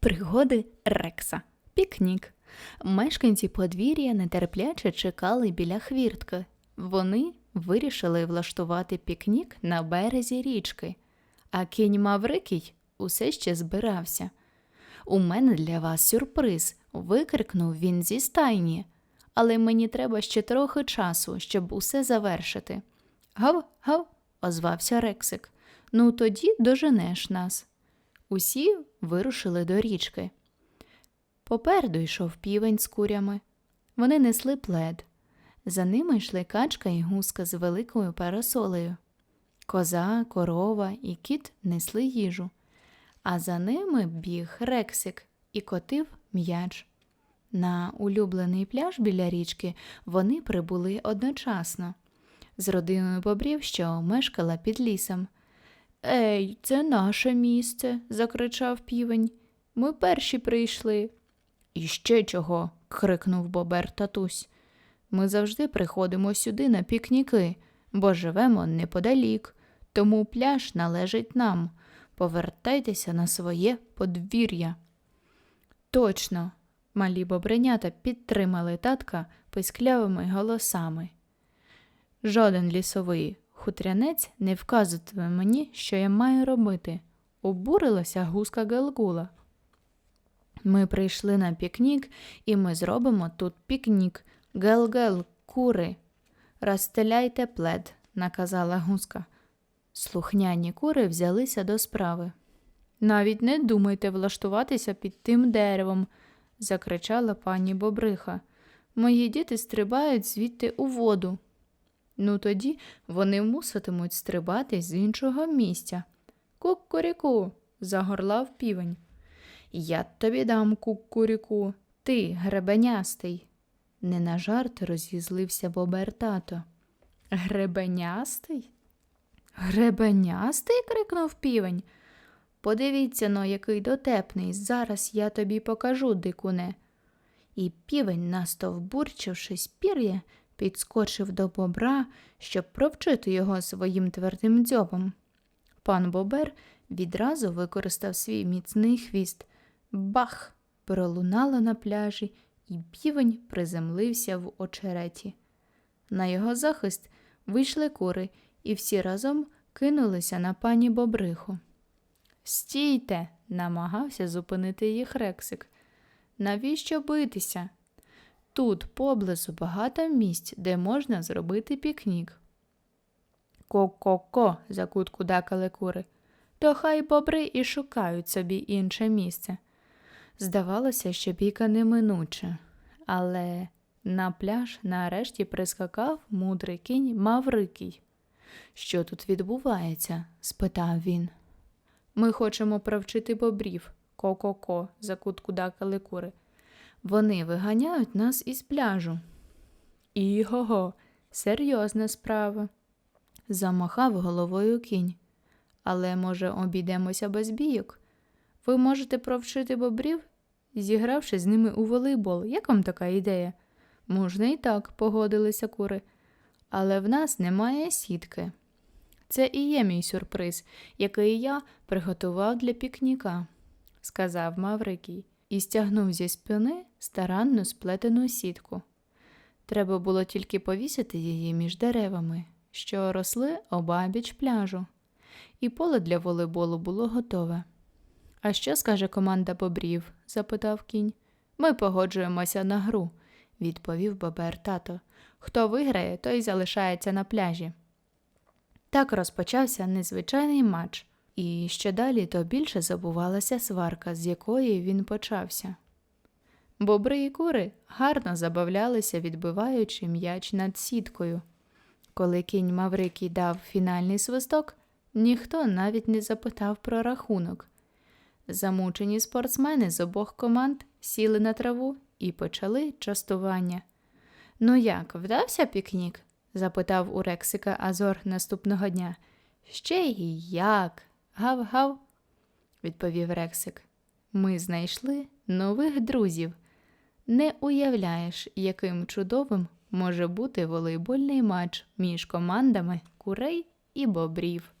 Пригоди Рекса. Пікнік. Мешканці подвір'я нетерпляче чекали біля хвіртки. Вони вирішили влаштувати пікнік на березі річки. А кінь Маврикій усе ще збирався. У мене для вас сюрприз. викрикнув він зі стайні. Але мені треба ще трохи часу, щоб усе завершити. Гав, гав, озвався Рексик. Ну тоді доженеш нас. Усі вирушили до річки. Попереду йшов півень з курями. Вони несли плед. За ними йшли качка і гуска з великою парасолею. Коза, корова і кіт несли їжу, а за ними біг рексик і котив м'яч. На улюблений пляж біля річки вони прибули одночасно з родиною бобрів, що мешкала під лісом. Ей, це наше місце, закричав півень. Ми перші прийшли. І ще чого? крикнув бобер татусь. Ми завжди приходимо сюди на пікніки, бо живемо неподалік, тому пляж належить нам. Повертайтеся на своє подвір'я. Точно, малі бобренята підтримали татка писклявими голосами. Жоден лісовий хутрянець не вказуватиме мені, що я маю робити. Обурилася гуска Гелгула. Ми прийшли на пікнік, і ми зробимо тут пікнік. Гел-гел, кури. Розстеляйте плед, наказала гуска. Слухняні кури взялися до справи. Навіть не думайте влаштуватися під тим деревом, закричала пані Бобриха. Мої діти стрибають звідти у воду. Ну тоді вони муситимуть стрибати з іншого місця. Кукуріку, загорлав півень. Я тобі дам кукуріку, ти гребенястий. Не на жарт роз'їзлився бобер тато. Гребенястий? Гребенястий? крикнув півень. Подивіться но, який дотепний. Зараз я тобі покажу, дикуне. І півень, настовбурчившись пір'я, підскочив до бобра, щоб провчити його своїм твердим дзьобом. Пан Бобер відразу використав свій міцний хвіст. Бах! пролунало на пляжі, і півень приземлився в очереті. На його захист вийшли кури, і всі разом кинулися на пані Бобриху. Стійте, намагався зупинити їх Рексик. Навіщо битися? Тут поблизу багато місць, де можна зробити пікнік. Ко-ко-ко, закуткудакали кури. То хай бобри і шукають собі інше місце. Здавалося, що бійка неминуча, але на пляж нарешті прискакав мудрий кінь Маврикій. Що тут відбувається? спитав він. Ми хочемо провчити бобрів, ко-ко-ко, закуткудакали кури. Вони виганяють нас із пляжу. Іго-го, серйозна справа. Замахав головою кінь. Але, може, обійдемося без бійок? Ви можете провчити бобрів, зігравши з ними у волейбол. Як вам така ідея? Можна і так, погодилися кури. Але в нас немає сітки. Це і є мій сюрприз, який я приготував для пікніка, сказав Маврикій і стягнув зі спини старанну сплетену сітку. Треба було тільки повісити її між деревами, що росли обабіч пляжу, і поле для волейболу було готове. А що скаже команда бобрів? запитав кінь. Ми погоджуємося на гру, відповів бобер тато. Хто виграє, той залишається на пляжі. Так розпочався незвичайний матч, і що далі, то більше забувалася сварка, з якої він почався. Бобри і кури гарно забавлялися, відбиваючи м'яч над сіткою. Коли кінь Маврикій дав фінальний свисток, ніхто навіть не запитав про рахунок. Замучені спортсмени з обох команд сіли на траву і почали частування. Ну як, вдався пікнік? запитав у Рексика Азор наступного дня. Ще й як? Гав-гав, відповів Рексик. Ми знайшли нових друзів. Не уявляєш, яким чудовим може бути волейбольний матч між командами курей і бобрів.